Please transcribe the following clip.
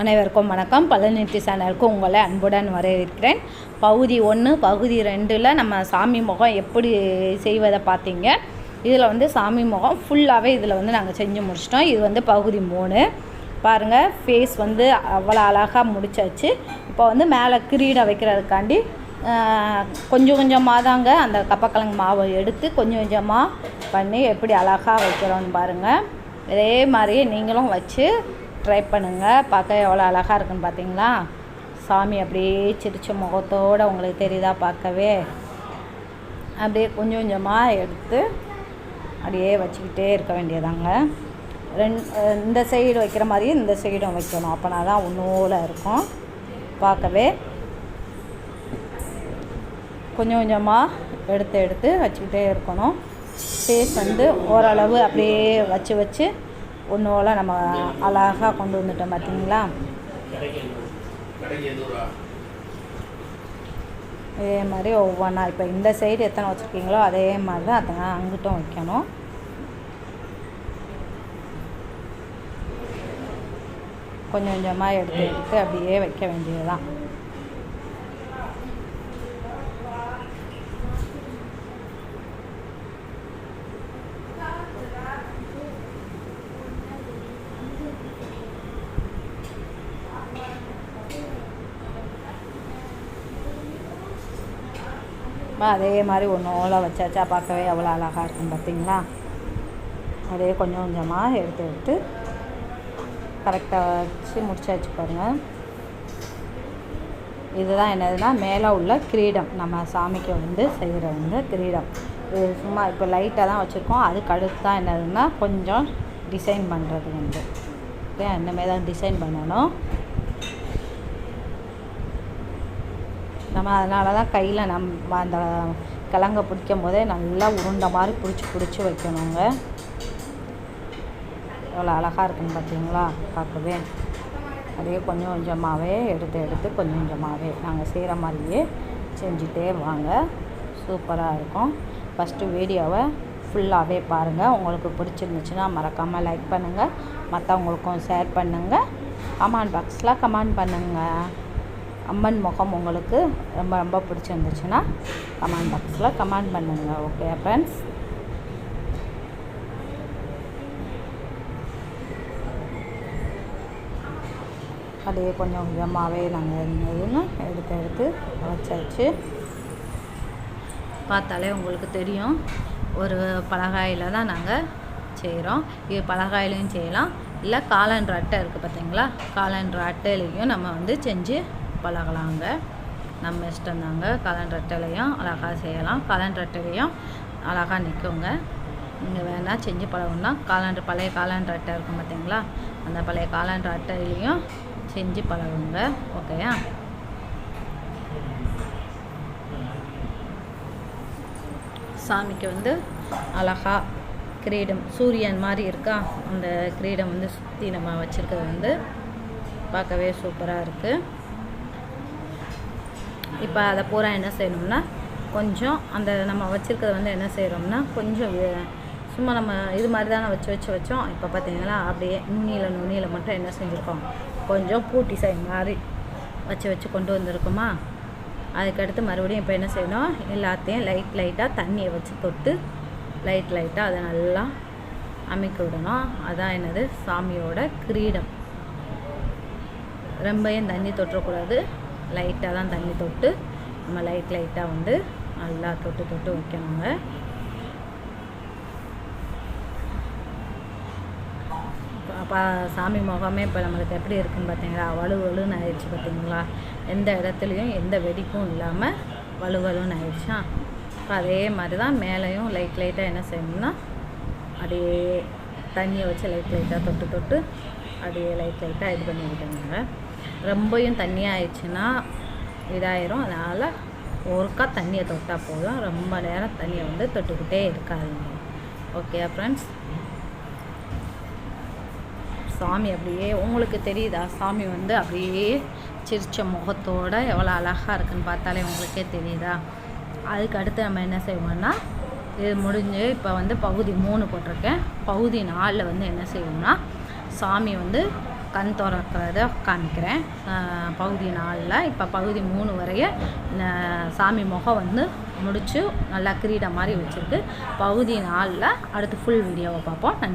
அனைவருக்கும் வணக்கம். பழனிட்டி சேனலுக்கு உங்களை அன்புடன் வரவேற்கிறேன். பகுதி ஒன்று பகுதி ரெண்டில் நம்ம சாமி முகம் எப்படி செய்வதை பார்த்தீங்க. இதில் வந்து சாமி முகம் ஃபுல்லாகவே இதில் வந்து நாங்கள் செஞ்சு முடிச்சிட்டோம். இது வந்து பகுதி மூணு. பாருங்கள் ஃபேஸ் வந்து அவ்வளோ அழகாக முடிச்சாச்சு. இப்போ வந்து மேலே கிரீடம் வைக்கிறதுக்காண்டி கொஞ்சம் கொஞ்சமாக தாங்க அந்த கப்பக்கிழங்கு மாவை எடுத்து கொஞ்சம் கொஞ்சமாக பண்ணி எப்படி அழகாக வைக்கிறோன்னு பாருங்கள் இதே மாதிரியே நீங்களும் வச்சு ட்ரை பண்ணுங்கள் பார்க்க எவ்வளோ அழகாக இருக்குன்னு பார்த்தீங்களா? சாமி அப்படியே சிரிச்ச முகத்தோடு உங்களுக்கு தெரியுதா பார்க்கவே. அப்படியே கொஞ்சம் கொஞ்சமாக எடுத்து அப்படியே வச்சுக்கிட்டே இருக்க வேண்டியதாங்க. ரெண் இந்த சைடு வைக்கிற மாதிரி இந்த சைடும் வைக்கணும். அப்போனா தான் ஒன்றோல இருக்கும். பார்க்கவே. கொஞ்சம் கொஞ்சமாக எடுத்து எடுத்து வச்சுக்கிட்டே இருக்கணும். ஃபேஸ் வந்து ஓரளவு அப்படியே வச்சு வச்சு ஒன்றோல நம்ம அழகாக கொண்டு வந்துட்டோம் பார்த்தீங்களா? இதே மாதிரி ஒவ்வொன்றா இப்போ இந்த சைடு எத்தனை வச்சுருக்கீங்களோ அதே மாதிரி தான் அதை அங்கிட்டும் வைக்கணும். கொஞ்சம் கொஞ்சமாக எடுத்து எடுத்து அப்படியே வைக்க வேண்டியதுதான். பா, அதே மாதிரி ஒன்று ஓலை வச்சாச்சா? பார்க்கவே எவ்வளோ அழகாக இருக்கும் பார்த்தீங்களா? அதே கொஞ்சம் கொஞ்சமாக எடுத்து எடுத்து கரெக்டாக வச்சு முடிச்சாச்சு பாருங்கள் இதுதான் என்னதுன்னா மேலே உள்ள கிரீடம். நம்ம சாமிக்கு வந்து செய்கிற வந்து கிரீடம். இது சும்மா இப்போ லைட்டாக தான் வச்சுருக்கோம். அதுக்கு அடுத்து தான் என்னதுன்னா கொஞ்சம் டிசைன் பண்ணுறது வந்து ஓகே இனிமேல் தான் டிசைன் பண்ணணும். நம்ம அதனால தான் கையில் நம்ம அந்த கிழங்க பிடிக்கும் போதே நல்லா உருண்டை மாதிரி பிடிச்சி பிடிச்சி வைக்கணுங்க. எவ்வளோ அழகாக இருக்குன்னு பார்த்தீங்களா பார்க்கவே. அப்படியே கொஞ்சம் கொஞ்சமாகவே எடுத்து எடுத்து கொஞ்சம் கொஞ்சமாகவே நாங்கள் செய்கிற மாதிரியே செஞ்சுட்டே வாங்க. சூப்பராக இருக்கும். ஃபஸ்ட்டு வீடியோவை ஃபுல்லாகவே பாருங்கள் உங்களுக்கு பிடிச்சிருந்துச்சுன்னா மறக்காமல் லைக் பண்ணுங்கள் மற்றவங்களுக்கும் ஷேர் பண்ணுங்கள் கமெண்ட் பாக்ஸில் கமெண்ட் பண்ணுங்கள் அம்மன் முகம் உங்களுக்கு ரொம்ப ரொம்ப பிடிச்சிருந்துச்சுன்னா கமெண்ட் பாக்ஸில் கமெண்ட் பண்ணுங்கள் ஓகே ஃப்ரெண்ட்ஸ் அப்படியே கொஞ்சம் கொஞ்சமாகவே நாங்கள் இருந்ததுன்னு எடுத்து எடுத்து வச்சாச்சு. பார்த்தாலே உங்களுக்கு தெரியும். ஒரு பலகாயில் தான் நாங்கள் செய்கிறோம் இது பலகாயிலையும் செய்யலாம். இல்லை காலன்ற அட்டை இருக்குது பார்த்தீங்களா காலன்ற அட்டையிலையும் நம்ம வந்து செஞ்சு பழகலாங்க. நம்ம இஷ்டந்தாங்க காலன்ற அழகாக செய்யலாம். காலன்ற அழகாக நிற்குங்க நீங்கள் வேணால் செஞ்சு பழகணும்னா காலன்ற பழைய காலன்ற அட்டை இருக்கும் பார்த்தீங்களா அந்த பழைய காலன்ற அட்டையிலையும் செஞ்சு பழகுங்க. ஓகேயா? சாமிக்கு வந்து அழகா கிரீடம் சூரியன் மாதிரி இருக்கா? அந்த கிரீடம் வந்து சுற்றி நம்ம வச்சுருக்கிறது வந்து பார்க்கவே சூப்பராக இருக்குது இப்போ அதை பூரா என்ன செய்யணும்னா கொஞ்சம் அந்த நம்ம வச்சுருக்கிறத வந்து என்ன செய்கிறோம்னா கொஞ்சம் சும்மா நம்ம இது மாதிரி தானே வச்சு வச்சு வச்சோம். இப்போ பார்த்தீங்கன்னா அப்படியே நுனியில் நுனியில் மட்டும் என்ன செஞ்சுருக்கோம்? கொஞ்சம் பூட்டி சைன் மாதிரி வச்சு வச்சு கொண்டு வந்திருக்கோமா? அதுக்கடுத்து மறுபடியும் இப்போ என்ன செய்யணும்? எல்லாத்தையும் லைட் லைட்டாக தண்ணியை வச்சு தொட்டு லைட் லைட்டாக அதை நல்லா அமைக்க விடணும். அதான் என்னது? சாமியோட கிரீடம். ரொம்பையும் தண்ணி தொட்டக்கூடாது. லைட்டாக தான் தண்ணி தொட்டு நம்ம லைட் லைட்டாக வந்து நல்லா தொட்டு தொட்டு வைக்கணுங்க. அப்போ சாமி முகமே இப்போ நம்மளுக்கு எப்படி இருக்குன்னு பார்த்தீங்களா வலு வலுன்னு ஆயிடுச்சு பார்த்தீங்களா எந்த இடத்துலையும் எந்த வெடிப்பும் இல்லாமல் வலு வலுன்னு ஆயிடுச்சா? இப்போ அதே மாதிரி தான் மேலேயும் லைட் லைட்டாக என்ன செய்யணும்னா அப்படியே தண்ணியை வச்சு லைட் லைட்டாக தொட்டு தொட்டு அப்படியே லைட் லைட்டாக இது பண்ணி விட்டுருங்க ரொம்பையும் தண்ணியாக ஆயிடுச்சுன்னா இதாயிரும். அதனால் ஒருக்கா தண்ணியை தொட்டால் போதும். ரொம்ப நேரம் தண்ணியை வந்து தொட்டுக்கிட்டே இருக்காதுங்க. ஓகே ஃப்ரெண்ட்ஸ் சாமி அப்படியே உங்களுக்கு தெரியுதா? சாமி வந்து அப்படியே சிரிச்ச முகத்தோட எவ்வளோ அழகாக இருக்குன்னு பார்த்தாலே உங்களுக்கே தெரியுதா? அதுக்கு அடுத்து நம்ம என்ன செய்வோம்னா இது முடிஞ்சு இப்போ வந்து பகுதி மூணு போட்டிருக்கேன். பகுதி நாலில் வந்து என்ன செய்வோம்னா சாமி வந்து கண் திறக்கிறத காமிக்கிறேன். பகுதி நாலில் இப்போ பகுதி மூணு வரைய சாமி முகம் வந்து முடித்து நல்லா கிரீடம் மாதிரி வச்சுருக்கு. பகுதி நாலில் அடுத்து ஃபுல் வீடியோவை பார்ப்போம். நன்றி.